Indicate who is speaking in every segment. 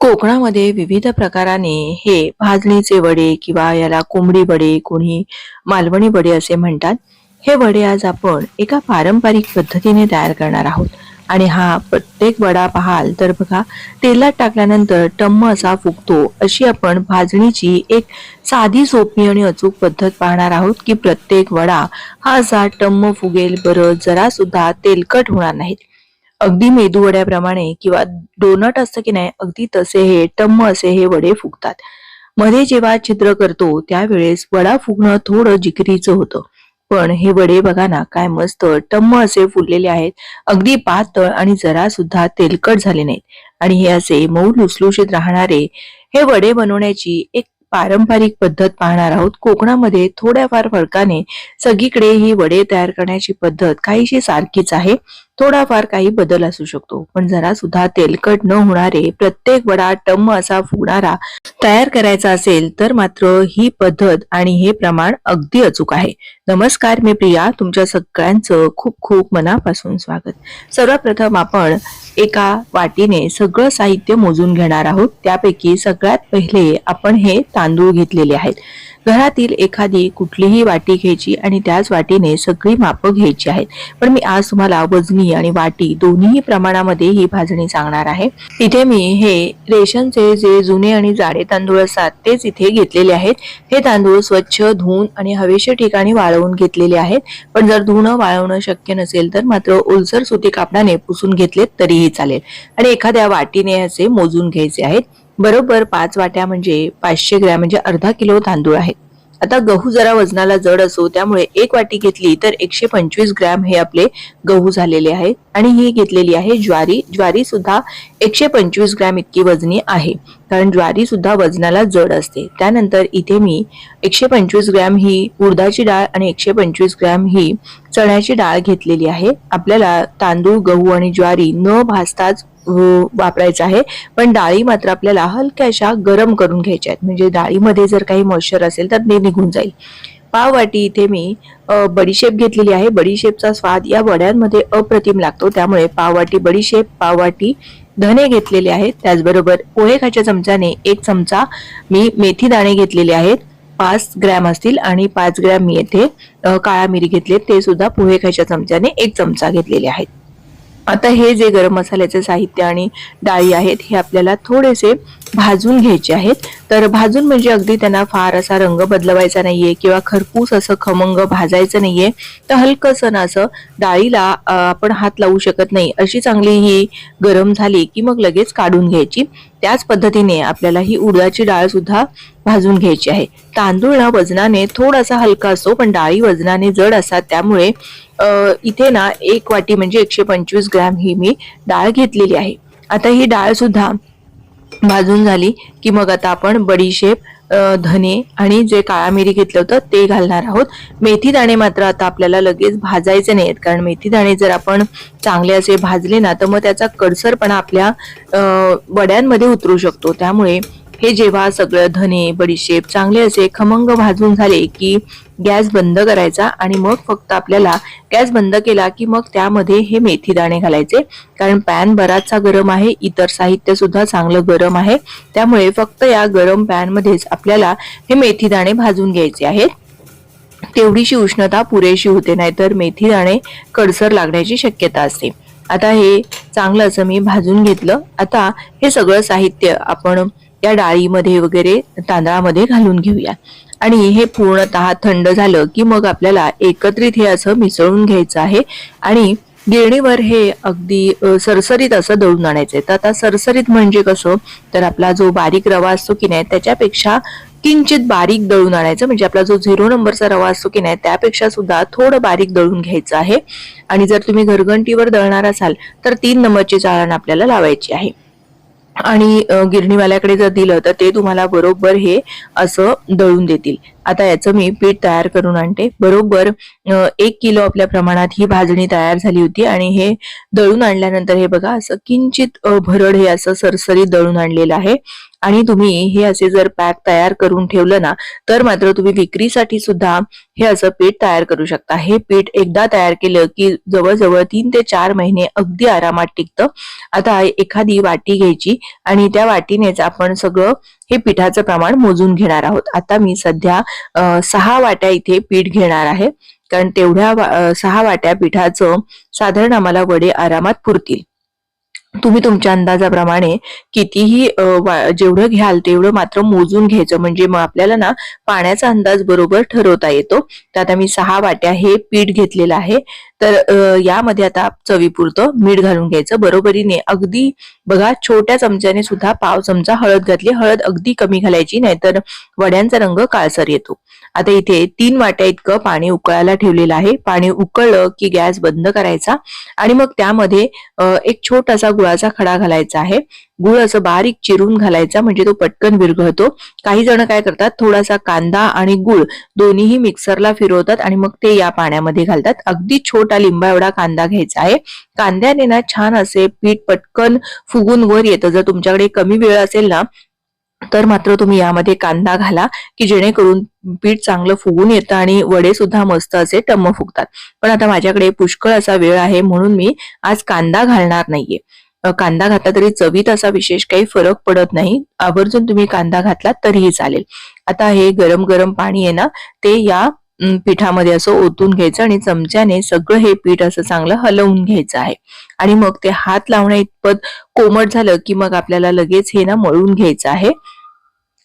Speaker 1: कोकणामध्ये विविध प्रकाराने हे भाजणीचे वडे किंवा याला कोंबडी वडे कोणी मालवणी वडे असे म्हणतात. हे वडे आज आपण एका पारंपरिक पद्धतीने तयार करणार आहोत. आणि हा प्रत्येक वडा पाहाल तर बघा तेलात टाकल्यानंतर टम्म असा फुगतो अशी आपण भाजणीची एक साधी सोपी आणि अचूक पद्धत पाहणार आहोत की प्रत्येक वडा हा असा टम्म फुगेल बरं जरा सुद्धा तेलकट होणार नाहीत. अगदी मेदू वड्याप्रमाणे किंवा डोनट असतं की नाही अगदी तसे हे टम्म असे हे वडे फुगतात. मध्ये जेव्हा छिद्र करतो त्यावेळेस वडा फुगणं थोडं जिकरीचं होतं. पण हे वडे बघा ना काय मस्त टम्म असे फुललेले आहेत. अगदी पातळ आणि जरा सुद्धा तेलकट झाले नाहीत. आणि हे असे मऊ लुसलुशीत राहणारे हे वडे बनवण्याची एक पारंपरिक पद्धत पाहणार आहोत. कोकणामध्ये थोड्याफार फरकाने सगळीकडे ही वडे तयार करण्याची पद्धत काहीशी सारखीच आहे. थोडाफार काही बदल असू शकतो. पण जरा सुद्धा तेलकट न होणारे प्रत्येक वडा टम्म असा फुगणारा तयार करायचा असेल तर मात्र ही पद्धत आणि हे प्रमाण अगदी अचूक आहे. नमस्कार मी प्रिया. तुमच्या सगळ्यांचं खूप खूप मनापासून स्वागत. सर्वप्रथम आपण एका वाटीने सगळं साहित्य मोजून घेणार आहोत. त्यापैकी सगळ्यात पहिले आपण हे तांदूळ घेतलेले आहेत. घरातील एखादी कुठलीही वाटी घ्यायची आणि त्याच वाटीने सगळी मापं घ्यायची आहेत. पण मी आज तुम्हाला वजनी आणि वाटी दोन्ही प्रमाणामध्ये ही भाजणी सांगणार आहे. इथे मी हे रेशनचे जे जुने आणि जाडे तांदूळ असतात तेच इथे घेतलेले आहेत. हे तांदूळ स्वच्छ धुवून आणि हवेशीर ठिकाणी वाळवून घेतलेले आहेत. पण जर धुणं वाळवणं शक्य नसेल तर मात्र ओलसर सुती कापडाने पुसून घेतलेत तरीही चालेल. आणि एखाद्या वाटीने असे मोजून घ्यायचे आहेत. बरोबर पाच वाट्या म्हणजे पाचशे ग्रॅम म्हणजे अर्धा किलो तांदूळ आहेत आता गहू जरा वजनाला जड असो त्यामुळे एक वाटी घेतली तर एकशे पंचवीस ग्रॅम हे आपले गहू झालेले आहेत आणि ही घेतलेली आहे ज्वारी. ज्वारी सुद्धा एकशे पंचवीस ग्रॅम इतकी वजनी आहे. कारण ज्वारी सुद्धा वजनाला जड असते. त्यानंतर इथे मी एकशे पंचवीस ग्रॅम ही उडदाची डाळ आणि एकशे पंचवीस ग्रॅम ही चण्याची डाळ घेतलेली आहे. आपल्याला तांदूळ गहू आणि ज्वारी न भाजताच वापरायचं आहे. पण डाळी मात्र आपल्याला हलक्याशा गरम करून घ्यायच्या आहेत. म्हणजे डाळीमध्ये जर काही मॉइश्चर असेल तर ते निघून जाईल. पाव वाटी इथे मी बडीशेप घेतलेली आहे. बडीशेपचा स्वाद या वड्यांमध्ये अप्रतिम लागतो. त्यामुळे पाववाटी बडीशेप पाववाटी धने घेतलेले आहेत. त्याचबरोबर पोहे खायच्या चमच्याने एक चमचा मी मेथी दाणे घेतलेले आहेत. पाच ग्रॅम असतील आणि पाच ग्रॅम मी येथे काळा मिरी घेतले ते सुद्धा पोहे खायच्या चमच्याने एक चमचा घेतलेले आहेत. आता हे जे गरम मसाल्याचे साहित्य आणि डाळी आहेत हे आपल्याला थोडेसे भाजून घ्यायचे आहेत. तर भाजून म्हणजे अगदी त्यांना फार असा रंग बदलवायचा नाहीये किंवा खरपूस असं खमंग भाजायचं नाहीये. तर हलकंसं ना असं डाळीला आपण हात लावू शकत नाही. अशी चांगली ही गरम झाली की मग लगेच काढून घ्यायची. त्याच पद्धतीने आपल्याला ही उडदाची डाळ सुद्धा भाजून घ्यायची आहे. तांदूळ ना वजनाने थोडासा हलका असतो पण डाळी वजनाने जड असतात. त्यामुळे इथे ना एक वाटी म्हणजे एकशे पंचवीस ग्रॅम ही मी डाळ घेतलेली आहे. आता ही डाळ सुद्धा भाजून झाली की मग आता आपण बडीशेप धने आणि जे काळा मिरी घेतलं होतं ते घालणार आहोत. मेथी दाणे मात्र आता आपल्याला लगेच भाजायचे नाहीत कारण मेथी दाणे जर आपण चांगले असे भाजले ना तर मग त्याचा कडसरपणा आपल्या वड्यांमध्ये उतरू शकतो. त्यामुळे हे जेव्हा सगळं धने बडीशेप चांगले असे खमंग भाजून झाले की गॅस बंद करायचा आणि मग फक्त आपल्याला गॅस बंद केला की मग त्यामध्ये हे मेथी दाणे घालायचे. कारण पॅन बराचसा गरम आहे इतर साहित्य सुद्धा चांगलं गरम आहे. त्यामुळे फक्त या गरम पॅनमध्येच आपल्याला हे मेथी दाणे भाजून घ्यायचे आहेत. तेवढीशी उष्णता पुरेशी होते नाहीतर मेथी दाणे कडसर लागण्याची शक्यता असते. आता हे चांगलं असं मी भाजून घेतलं. आता हे सगळं साहित्य आपण या डाळीमध्ये वगैरे तांदळामध्ये घालून घेऊया. आणि हे पूर्णतः थंड झालं की मग आपल्याला एकत्रित हे असं मिसळून घ्यायचं आहे. आणि गिरणीवर हे अगदी सरसरीत असं दळून आणायचंय तर आता सरसरीत म्हणजे कसं? तर आपला जो बारीक रवा असतो की नाही त्याच्यापेक्षा किंचित बारीक दळून आणायचं. म्हणजे आपला जो झिरो नंबरचा रवा असतो की नाही त्यापेक्षा सुद्धा थोडं बारीक दळून घ्यायचं आहे. आणि जर तुम्ही घरघंटीवर दळणार असाल तर तीन नंबरची चाळण आपल्याला लावायची आहे. आणि गिरणीवाल्याकडे जर दिलं तर ते तुम्हाला बरोबर हे असं दळून देतील. आता याचं मी पीठ तयार करून आणते. बरोबर एक किलो आपल्या प्रमाणात ही भाजणी तयार झाली होती आणि हे दळून आणल्यानंतर हे बघा असं किंचित भरड हे असं सरसरी दळून आणलेलं आहे. आणि तुम्ही हे असे जर पॅक तयार करून ठेवलं ना तर मात्र तुम्ही विक्रीसाठी सुद्धा हे असं पीठ तयार करू शकता. हे पीठ एकदा तयार केलं की जवळजवळ तीन ते चार महिने अगदी आरामात टिकतं. आता एखादी वाटी घ्यायची आणि त्या वाटीनेच आपण सगळं हे पिठाचं प्रमाण मोजून घेणार आहोत. आता मी सध्या सहा वाट्या इथे पीठ घेणार आहे. कारण तेवढ्या वा- सहा वाट्या पिठाचं साधारण आम्हाला वडे आरामात पुरतील. तुम्ही तुमच्या अंदाजाप्रमाणे कितीही जेवढं घ्याल तेवढं मात्र मोजून घ्यायचं. म्हणजे मग आपल्याला ना पाण्याचा अंदाज बरोबर ठरवता येतो. तर आता मी सहा वाट्या हे पीठ घेतलेलं आहे. तर यामध्ये आता चवीपुरतं मीठ घालून घ्यायचं. बरोबरीने अगदी बघा छोट्या चमच्याने सुद्धा पाव चमचा हळद घातली. हळद अगदी कमी घालायची नाहीतर वड्यांचा रंग काळसर येतो. आता इथे तीन वाट्या इतकं पाणी उकळायला ठेवलेलं आहे. पाणी उकळलं की गॅस बंद करायचा आणि मग त्यामध्ये एक छोटासा गुळाचा खडा घालायचा आहे. गुळ असं बारीक चिरून घालायचा म्हणजे तो पटकन विरघळतो. काही जण काय करतात थोडासा कांदा आणि गुळ दोन्हीही मिक्सरला फिरवतात आणि मग ते या पाण्यामध्ये घालतात. अगदी छोटा लिंबा एवढा कांदा घ्यायचा आहे. कांद्याने ना छान असे पीठ पटकन फुगून वर येतं. जर तुमच्याकडे कमी वेळ असेल ना तर मात्र तुम्ही यामध्ये कांदा घाला की जेणेकरून पीठ चांगलं फुगून येतं आणि वडे सुद्धा मस्त असे टम्म फुगतात. पण आता माझ्याकडे पुष्कळ असा वेळ आहे म्हणून मी आज कांदा घालणार नाहीये. कांदा घातला तरी चवीत असा विशेष काही फरक पडत नाही. आवर्जून तुम्ही कांदा घातला तरीही चालेल. आता हे गरम गरम पाणी आहे ना ते या पिठामध्ये असं ओतून घ्यायचं आणि चमच्याने सगळं हे पीठ असं चांगलं हलवून घ्यायचं आहे. आणि मग ते हात लावण्या इतपत कोमट झालं की मग आपल्याला लगेच हे ना मळून घ्यायचं आहे.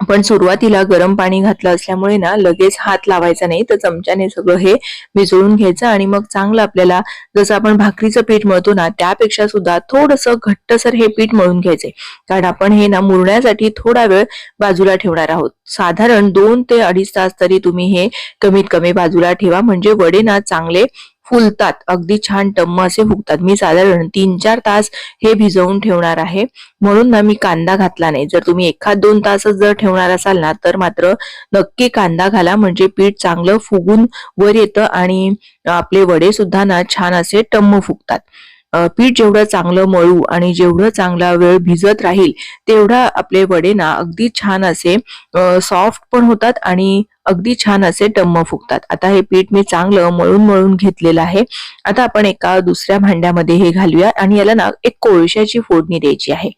Speaker 1: पण सुरुवातीला गरम पाणी घातलं असल्यामुळे ना लगेच हात लावायचा नाही. तर चमच्याने सगळं हे मिसळून घ्यायचं आणि मग चांगलं आपल्याला जसं आपण भाकरीचं पीठ मळतो ना त्यापेक्षा सुद्धा थोडंसं घट्टसर हे पीठ मळून घ्यायचंय. कारण आपण हे ना मुरण्यासाठी थोडा वेळ बाजूला ठेवणार आहोत. साधारण दोन ते अडीच तास तरी तुम्ही हे कमीत कमी बाजूला ठेवा. म्हणजे वडे ना चांगले फुलतात. अगदी छान टम्म असे फुगतात. मी साधारण तीन चार तास हे भिजवून ठेवणार आहे. म्हणून ना मी कांदा घातला नाही. जर तुम्ही एखाद दोन तासच जर ठेवणार असाल ना तर मात्र नक्की कांदा घाला. म्हणजे पीठ चांगलं फुगून वर येतं आणि आपले वडे सुद्धा ना छान असे टम्म फुगतात. पीठ जेवढं चांगलं मळू आणि जेवढं चांगला वेळ भिजत राहील तेवढा आपले वडे ना अगदी छान असे सॉफ्ट पण होतात आणि अगदी छान असे टम्म फुगतात. आता हे पीठ मी चांगलं मळून मळून घेतलेलं आहे. आता आपण एका दुसऱ्या भांड्यामध्ये हे घालूया आणि याला ना एक कोळशाची फोडणी द्यायची आहे.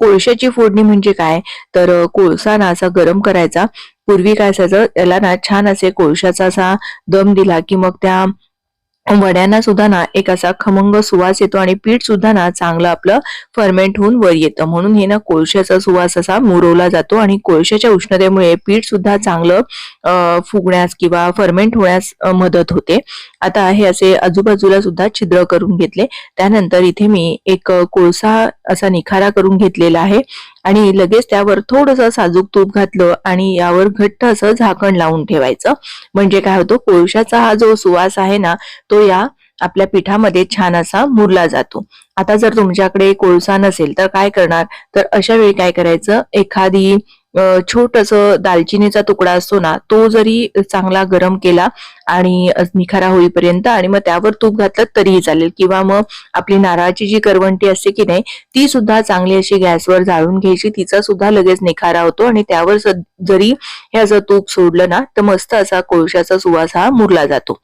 Speaker 1: कोळशाची फोडणी म्हणजे काय? तर कोळसा ना असा गरम करायचा. पूर्वी काय असायचं? याला ना छान असे कोळशाचा असा दम दिला की मग त्या वड्यांना सुद्धा ना एक असा खमंग सुवास येतो आणि पीठ सुद्धा ना चांगलं आपलं फर्मेंट होऊन वर येतं. म्हणून हे ना कोळशाचा सुवास असा मुरवला जातो आणि कोळशाच्या उष्णतेमुळे पीठ सुद्धा चांगलं फुगण्यास किंवा फर्मेंट होण्यास मदत होते. आता हे असे आजूबाजूला सुद्धा छिद्र करून घेतले. त्यानंतर इथे मी एक कोळसा असा निखारा करून घेतलेला आहे. आणि लगेच त्यावर थोडंसं साजूक तूप घातलं आणि यावर घट्ट असं झाकण लावून ठेवायचं. म्हणजे काय होतो कोळशाचा हा जो सुवास आहे ना तो या आपल्या पिठामध्ये छान असा मुरला जातो. आता जर तुमच्याकडे कोळसा नसेल तर काय करणार? तर अशा वेळी काय करायचं? एखादी छोटस दालचिनीचा तुकडा असतो ना तो जरी चांगला गरम केला आणि निखारा होईपर्यंत आणि मग त्यावर तूप घातलं तरीही चालेल. किंवा मग आपली नारळाची जी करवंटी असते की नाही ती सुद्धा चांगली अशी गॅसवर जाळून घ्यायची. तिचा सुद्धा लगेच निखारा होतो आणि त्यावर जरी हे असं तूप सोडलं ना तर मस्त असा कोळशाचा सुवास हा मुरला जातो.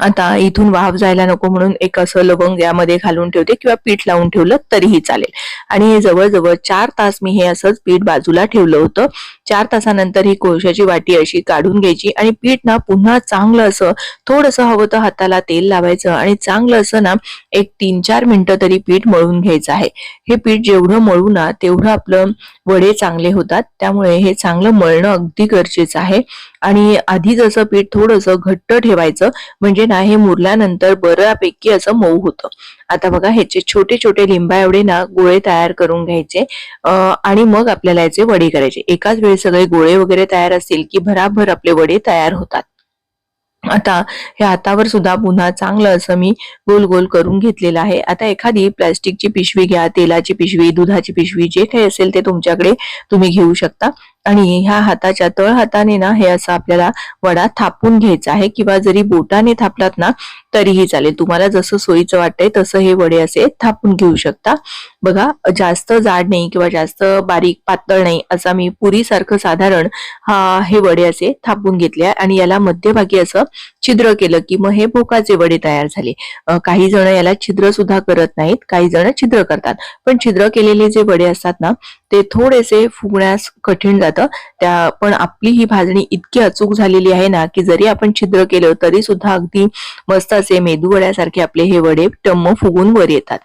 Speaker 1: आता इथून वाफ जायला नको म्हणून एक असं लवंग यामध्ये घालून ठेवते किंवा पीठ लावून ठेवलं तरीही चालेल. आणि हे जवळजवळ चार तास मी हे असंच पीठ बाजूला ठेवलं होतं. चार तासानंतर ही कोळशाची वाटी अशी काढून घ्यायची आणि पीठ ना पुन्हा चांगलं असं थोडंसं हवं तर हाताला तेल लावायचं आणि चांगलं असं ना एक तीन चार मिनिटं तरी पीठ मळून घ्यायचं आहे. हे पीठ जेवढं मळू ना तेवढं आपलं वडे चांगले होतात. त्यामुळे हे चांगलं मळणं अगदी गरजेचं आहे. आणि आधी जसं पीठ थोडंसं घट्ट ठेवायचं म्हणजे ना हे मुरल्यानंतर बऱ्यापैकी असं मऊ होतं. आता बघा ह्याचे छोटे छोटे लिंबा एवढे ना गोळे तयार करून घ्यायचे. आणि मग आपल्याला याचे वडे करायचे. एकाच वेळी सगळे गोळे वगैरे तयार असतील की भराभर आपले वडे तयार होतात. आता हे हातावर सुद्धा पुन्हा चांगलं असं मी गोल गोल करून घेतलेलं आहे. आता एखादी प्लॅस्टिकची पिशवी घ्या तेलाची पिशवी दुधाची पिशवी जे काही असेल ते तुमच्याकडे तुम्ही घेऊ शकता. आणि ह्या हाताच्या तळ हाताने ना हे असं आपल्याला वडा थापून घ्यायचा आहे. किंवा जरी बोटाने थापलात ना तरीही चालेल. तुम्हाला जसं सोयीचं वाटतंय तसं हे वडे असे थापून घेऊ शकता. बघा जास्त जाड नाही किंवा जास्त बारीक पातळ नाही असा मी पुरीसारखं साधारण हा हे वडे असे थापून घेतले आहे. आणि याला मध्यभागी असं छिद्र केलं की मग हे भोकाचे वडे तयार झाले. काही जण याला छिद्र सुद्धा करत नाहीत. काही जण छिद्र करतात. पण छिद्र केलेले जे वडे असतात ना ते थोडेसे फुगण्यास कठीण जातं. त्या पण आपली ही भाजणी इतकी अचूक झालेली आहे ना की जरी आपण छिद्र केलं तरी सुद्धा अगदी मस्त असे मेदू वड्यासारखे आपले हे वडे टम्म फुगून वर येतात.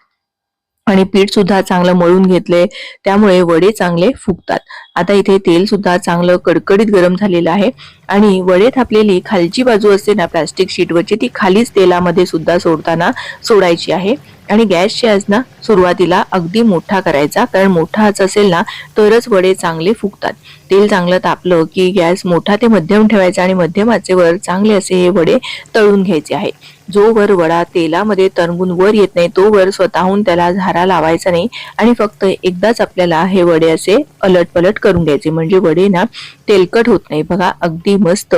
Speaker 1: आणि पीठ सुद्धा चांगलं मळून घेतले त्यामुळे वडे चांगले फुगतात. आता इथे तेल सुद्धा चांगलं कडकडीत गरम झालेलं आहे आणि वडे थापलेली खालची बाजू असते ना प्लास्टिक शीटवरची ती खालीच तेलामध्ये सुद्धा सोडताना सोडायची आहे. आणि गॅसची आज ना सुरुवातीला अगदी मोठा करायचा. कारण मोठा आच असेल ना तरच वडे चांगले फुगतात. तेल चांगलं तापलं की गॅस मोठा ते मध्यम ठेवायचा आणि मध्यम आचेवर चांगले असे हे वडे तळून घ्यायचे आहे. जो वर वडा तेलामध्ये तरंगून वर येत नाही तो वर स्वतःहून त्याला झारा लावायचा नाही आणि फक्त एकदाच आपल्याला हे वडे असे अलट पलट करून घ्यायचे. म्हणजे वडे ना तेलकट होत नाही. बघा अगदी मस्त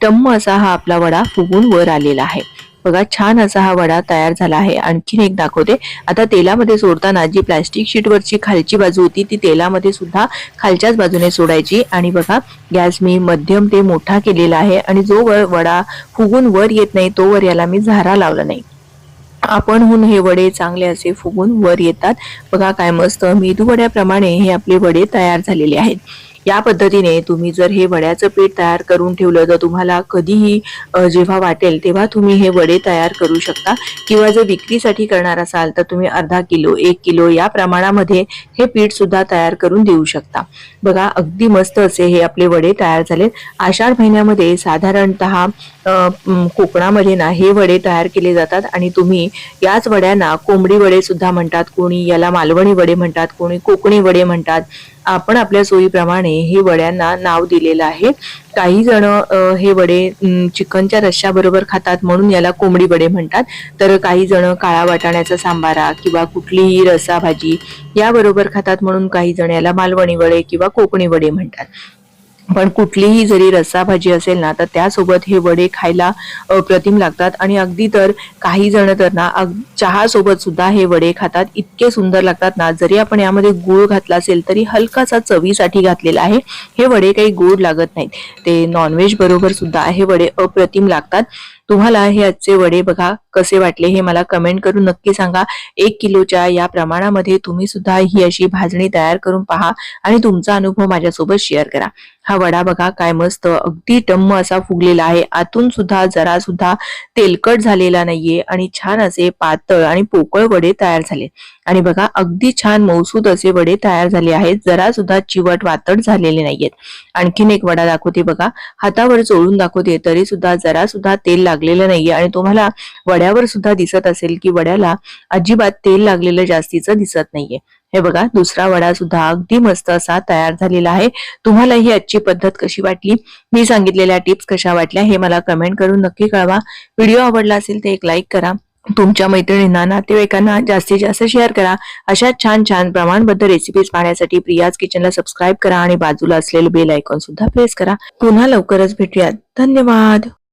Speaker 1: टम्म असा हा आपला वडा फुगून वर आलेला आहे. बघा छान असा हा वडा तयार झाला आहे. आणखीन एक दाखवते. आता तेलामध्ये सोडताना जी प्लॅस्टिक शीटवरची खालची बाजू होती ती तेलामध्ये सुद्धा खालच्याच बाजूने सोडायची. आणि बघा गॅस मी मध्यम ते मोठा केलेला आहे. आणि जो वर वडा फुगून वर येत नाही तो वर याला मी झारा लावला नाही. आपणहून हे वडे चांगले असे फुगून वर येतात. बघा काय मस्त मेदू वड्याप्रमाणे हे आपले वडे तयार झालेले आहेत. या पद्धतीने तुम्ही जर हे वड्याचं पीठ तयार करून ठेवलं तर तुम्हाला कधीही जेव्हा वाटेल तेव्हा तुम्ही हे वडे तयार करू शकता. किंवा जर विक्रीसाठी करणार असाल तर तुम्ही अर्धा किलो एक किलो या प्रमाणामध्ये हे पीठ सुद्धा तयार करून देऊ शकता. बघा अगदी मस्त असे हे आपले वडे तयार झालेत. आषाढ महिन्यामध्ये साधारणतः कोकणामध्ये ना हे वडे तयार केले जातात. आणि तुम्ही याच वड्यांना कोंबडी वडे सुद्धा म्हणतात कोणी याला मालवणी वडे म्हणतात कोणी कोकणी वडे म्हणतात. आपण आपल्या सोयीप्रमाणे हे वड्यांना नाव दिलेलं आहे. काही जण हे वडे चिकनच्या रश्श्याबरोबर खातात म्हणून याला कोंबडी वडे म्हणतात. तर काही जण काळा वाटाण्याचा सांबारा किंवा कुठलीही रसा भाजी याबरोबर खातात म्हणून काही जण याला मालवणी वडे किंवा कोकणी वडे म्हणतात. पण कुठलीही जरी रस्सा भाजी असेल ना तर त्यासोबत हे वडे खायला अप्रतिम लागतात. आणि अगदी तर काही जण तर ना चहा सोबत सुद्धा हे वडे खातात. इतके सुंदर लागतात ना जरी आपण यामध्ये गुळ घातला असेल तरी हलकासा चवीसाठी घातलेला आहे. हे वडे काही गोड लागत नाहीत. ते नॉनव्हेज बरोबर सुद्धा हे वडे अप्रतिम लागतात. तुम्हाला हे आजचे वडे बघा कसे वाटले हे मला कमेंट करून नक्की सांगा. एक किलोच्या या प्रमाणामध्ये तुम्ही सुद्धा ही अशी भाजणी तयार करून पहा आणि तुमचा अनुभव माझ्यासोबत शेअर करा. हा वडा बघा काय मस्त अगदी टम्म असा फुगलेला आहे. आतून सुद्धा जरा सुद्धा तेलकट झालेला नाहीये आणि छान असे पातळ आणि पोकळ वडे तयार झाले. आणि बघा अगदी छान मौसूद असे वडे तयार झाले आहेत. जरा सुद्धा चिवट वातड झालेले नाहीयेत. आणखीन एक वडा दाखवते बघा. हातावर चोळून दाखवते तरी सुद्धा जरा सुद्धा तेल लागलेलं नाहीये. आणि तुम्हाला वड्यावर सुद्धा दिसत असेल की वड्याला अजिबात तेल लागलेलं जास्तीचं दिसत नाहीये. हे बघा दुसरा वडा सुद्धा अगदी मस्त असा तयार झालेला आहे. तुम्हाला ही आजची पद्धत कशी वाटली? मी सांगितलेल्या टिप्स कशा वाटल्या हे मला कमेंट करून नक्की कळवा. व्हिडिओ आवडला असेल तर एक लाईक करा. तुमच्या मैत्रिणींना नातेवाईकांना जास्तीत जास्त शेअर करा. अशा छान छान प्रमाणबद्ध रेसिपीज पाहण्यासाठी प्रियाज किचनला सबस्क्राईब करा आणि बाजूला असलेलं बेल आयकॉन सुद्धा प्रेस करा. पुन्हा लवकरच भेटूयात. धन्यवाद!